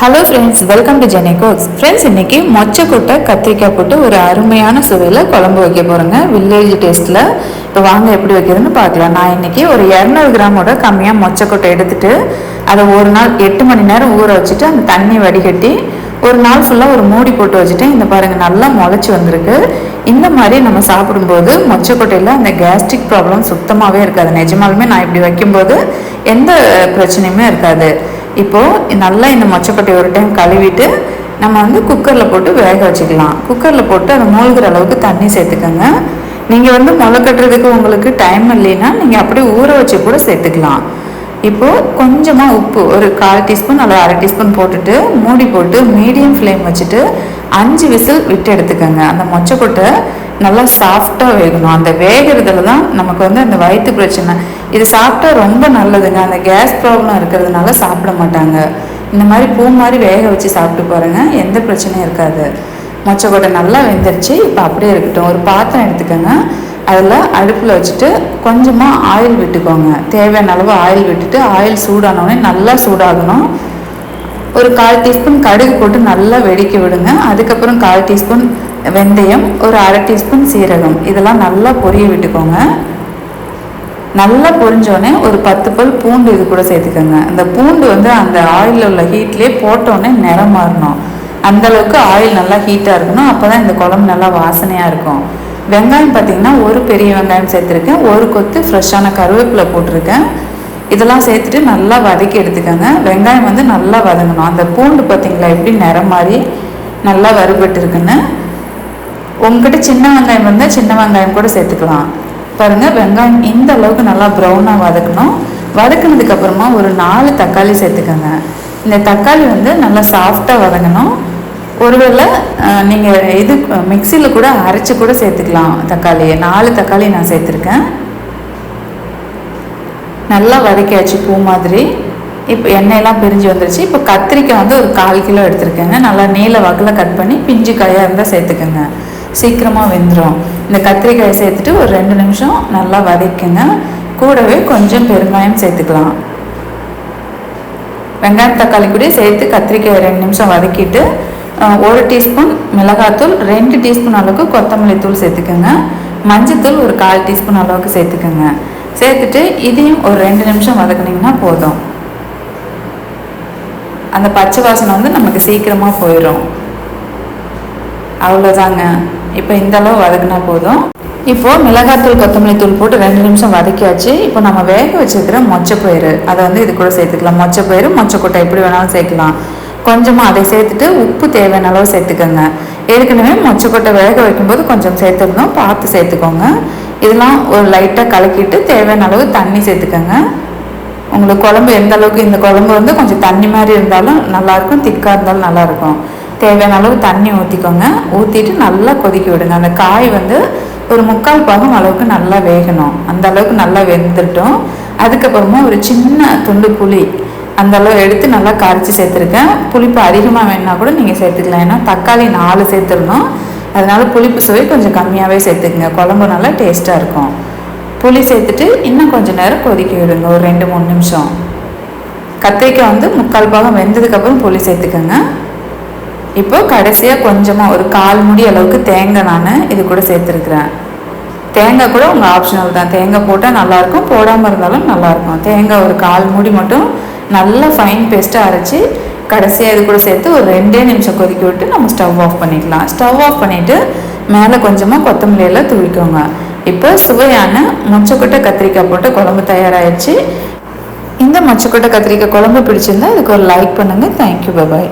Hello friends welcome to Jeni cooks friends இன்றைக்கி மொச்சக்கொட்டை கத்திரிக்காய் போட்டு ஒரு அருமையான சுவையில் குழம்பு வைக்க போகிறோங்க வில்லேஜ் டேஸ்ட்டில் இப்போ வாங்க எப்படி வைக்கிறதுன்னு பார்க்கலாம். நான் இன்னைக்கு ஒரு இரநூறு கிராமோட கம்மியாக மொச்சக்கொட்டை எடுத்துட்டு அதை ஒரு நாள் எட்டு மணி நேரம் ஊற வச்சுட்டு அந்த தண்ணி வடிகட்டி ஒரு நாள் ஃபுல்லாக ஒரு மூடி போட்டு வச்சுட்டு இந்த பாருங்கள் நல்லா முளைச்சி வந்திருக்கு. இந்த மாதிரி நம்ம சாப்பிடும்போது மொச்சக்கொட்டையில் அந்த கேஸ்ட்ரிக் ப்ராப்ளம் சுத்தமாகவே இருக்காது. நிஜமாலுமே நான் இப்படி வைக்கும்போது எந்த பிரச்சனையுமே இருக்காது. இப்போது நல்லா இந்த மொச்சக்கொட்டையை ஒரு டைம் கழுவிட்டு நம்ம வந்து குக்கரில் போட்டு வேக வச்சுக்கலாம். குக்கரில் போட்டு அதை மூழ்கிற அளவுக்கு தண்ணி சேர்த்துக்கோங்க. நீங்கள் வந்து முளை கட்டுறதுக்கு உங்களுக்கு டைம் இல்லைன்னா நீங்கள் அப்படியே ஊற வச்சு கூட சேர்த்துக்கலாம். இப்போது கொஞ்சமாக உப்பு ஒரு கால் டீஸ்பூன் அல்லது அரை டீஸ்பூன் போட்டுட்டு மூடி போட்டு மீடியம் ஃப்ளேம் வச்சுட்டு அஞ்சு விசில் விட்டு எடுத்துக்கோங்க. அந்த மொச்சக்கொட்டை நல்லா சாஃப்டாக வேகணும். அந்த வேகிறதுல தான் நமக்கு வந்து அந்த வயிற்று பிரச்சனை. இது சாப்பிட்டா ரொம்ப நல்லதுங்க. அந்த கேஸ் ப்ராப்ளம் இருக்கிறதுனால சாப்பிட மாட்டாங்க. இந்த மாதிரி பூ மாதிரி வேக வச்சு சாப்பிட்டு பாருங்க. எந்த பிரச்சனையும் இருக்காது. மொச்சக்கொட்டை நல்லா வெந்துருச்சு. இப்போ அப்படியே இருக்கட்டும். ஒரு பாத்திரம் எடுத்துக்கோங்க. அதில் அடுப்பில் வச்சுட்டு கொஞ்சமாக ஆயில் விட்டுக்கோங்க. தேவையான அளவு ஆயில் விட்டுட்டு ஆயில் சூடானவுடனே நல்லா சூடாகணும். ஒரு கால் டீஸ்பூன் கடுகு போட்டு நல்லா வெடிக்க விடுங்க. அதுக்கப்புறம் கால் டீஸ்பூன் வெந்தயம் ஒரு அரை டீஸ்பூன் சீரகம். இதெல்லாம் நல்லா பொரிய விட்டுக்கோங்க. நல்லா பொரிஞ்சோடனே ஒரு பத்து பல் பூண்டு இது கூட சேர்த்துக்கோங்க. அந்த பூண்டு வந்து அந்த ஆயிலில் உள்ள ஹீட்லேயே போட்டோடனே நிறம் மாறணும். அந்த அளவுக்கு ஆயில் நல்லா ஹீட்டாக இருக்கணும். அப்போ தான் இந்த குழம்பு நல்லா வாசனையாக இருக்கும். வெங்காயம் பார்த்திங்கன்னா ஒரு பெரிய வெங்காயம் சேர்த்துருக்கேன். ஒரு கொத்து ஃப்ரெஷ்ஷான கருவேப்பிலை போட்டிருக்கேன். இதெல்லாம் சேர்த்துட்டு நல்லா வதக்கி எடுத்துக்கோங்க. வெங்காயம் வந்து நல்லா வதங்கணும். அந்த பூண்டு பார்த்திங்களா எப்படி நிறம் மாதிரி நல்லா வறுபட்டு இருக்குன்னு. உங்ககிட்ட சின்ன வெங்காயம் இருந்தால் சின்ன வெங்காயம் கூட சேர்த்துக்கலாம். பாருங்கள் வெங்காயம் இந்த அளவுக்கு நல்லா ப்ரௌனாக வதக்கணும். வதக்கினதுக்கப்புறமா ஒரு நாலு தக்காளி சேர்த்துக்கோங்க. இந்த தக்காளி வந்து நல்லா சாஃப்டாக வதங்கணும். ஒருவேளை நீங்கள் இது மிக்சியில் கூட அரைச்சி கூட சேர்த்துக்கலாம் தக்காளியை. நாலு தக்காளி நான் சேர்த்துருக்கேன். நல்லா வதக்கியாச்சு பூ மாதிரி. இப்போ எண்ணெயெல்லாம் பிரிஞ்சு வந்துருச்சு. இப்போ கத்திரிக்காய் வந்து ஒரு கால் கிலோ எடுத்துருக்கேங்க. நல்லா நீல வாக்கில் கட் பண்ணி பிஞ்சு காயாக இருந்தால் சேர்த்துக்கோங்க. சீக்கிரமாக வெந்துடும் இந்த கத்திரிக்காயை சேர்த்துட்டு ஒரு ரெண்டு நிமிஷம் நல்லா வதக்குங்க. கூடவே கொஞ்சம் பெருங்காயம் சேர்த்துக்கலாம். வெங்காயம் தக்காளி கூட சேர்த்து கத்திரிக்காய் ரெண்டு நிமிஷம் வதக்கிட்டு ஒரு டீஸ்பூன் மிளகாத்தூள் ரெண்டு டீஸ்பூன் அளவுக்கு கொத்தமல்லி தூள் சேர்த்துக்கோங்க. மஞ்சத்தூள் ஒரு கால் டீஸ்பூன் அளவுக்கு சேர்த்துக்கோங்க. சேர்த்துட்டு இதையும் ஒரு ரெண்டு நிமிஷம் வதக்குனிங்கன்னா போதும். அந்த பச்சை வாசனை வந்து நமக்கு சீக்கிரமாக போயிடும் அவ்வளோதாங்க இப்போ இந்த அளவு போதும். இப்போது மிளகாத்தூள் கொத்தமல்லி தூள் போட்டு ரெண்டு நிமிஷம் வதக்கியாச்சு. இப்போ நம்ம வேக வச்சுருக்கிற மொச்சப்பயிறு அதை வந்து இது கூட சேர்த்துக்கலாம். மொச்சப்பயிறு மொச்சக்கொட்டை எப்படி வேணாலும் சேர்க்கலாம். கொஞ்சமாக அதை சேர்த்துட்டு உப்பு தேவையான அளவு சேர்த்துக்கோங்க. ஏற்கனவே மொச்சக்கொட்டை வேக வைக்கும்போது கொஞ்சம் சேர்த்துருந்தோம் பார்த்து சேர்த்துக்கோங்க. இதெல்லாம் ஒரு லைட்டாக கலக்கிட்டு தேவையான அளவு தண்ணி சேர்த்துக்கோங்க. உங்களுக்கு குழம்பு எந்த அளவுக்கு இந்த குழம்பு வந்து கொஞ்சம் தண்ணி மாதிரி இருந்தாலும் நல்லாயிருக்கும் திக்காக இருந்தாலும் நல்லாயிருக்கும் தேவையான அளவு தண்ணி ஊற்றிக்கோங்க ஊற்றிட்டு நல்லா கொதிக்க விடுங்க. அந்த காய் வந்து ஒரு முக்கால் பாகம் அளவுக்கு நல்லா வேகணும். அந்த அளவுக்கு நல்லா வெந்துட்டோம். அதுக்கப்புறமா ஒரு சின்ன துண்டு புளி அந்த அளவு எடுத்து நல்லா கரைச்சி சேர்த்துருக்கேன். புளிப்பு அதிகமாக வேணுன்னா கூட நீங்கள் சேர்த்துக்கலாம். ஏன்னா தக்காளி நாலு சேர்த்துடணும். அதனால் புளிப்பு சுவை கொஞ்சம் கம்மியாகவே சேர்த்துக்குங்க. குழம்பு நல்லா டேஸ்ட்டாக இருக்கும். புளி சேர்த்துட்டு இன்னும் கொஞ்சம் நேரம் கொதிக்க விடுங்க. ஒரு ரெண்டு மூணு நிமிஷம். கத்திரிக்காய் வந்து முக்கால் பாகம் வெந்ததுக்கப்புறம் புளி சேர்த்துக்கோங்க. இப்போ கடைசியாக கொஞ்சமாக ஒரு கால் முடி அளவுக்கு தேங்காய் நான் இது கூட சேர்த்துருக்குறேன். தேங்காய் கூட உங்கள் ஆப்ஷனல் தான். தேங்காய் போட்டால் நல்லாயிருக்கும் போடாமல் இருந்தாலும் நல்லாயிருக்கும். தேங்காய் ஒரு கால் மூடி மட்டும் நல்லா ஃபைன் பேஸ்ட்டாக அரைச்சி கடைசியாக இது கூட சேர்த்து ஒரு ரெண்டே நிமிஷம் கொதிக்க விட்டு நம்ம ஸ்டவ் ஆஃப் பண்ணிக்கலாம். ஸ்டவ் ஆஃப் பண்ணிவிட்டு மேலே கொஞ்சமாக கொத்தமல்லியெல்லாம் தூவிக்கோங்க. இப்போ சுவையான மொச்சக்கொட்டை கத்திரிக்காய் போட்டு குழம்பு தயாராகிடுச்சு இந்த மொச்சக்கொட்டை கத்திரிக்காய் குழம்பு பிடிச்சிருந்தா இதுக்கு ஒரு லைக் பண்ணுங்கள் தேங்க்யூ பாய்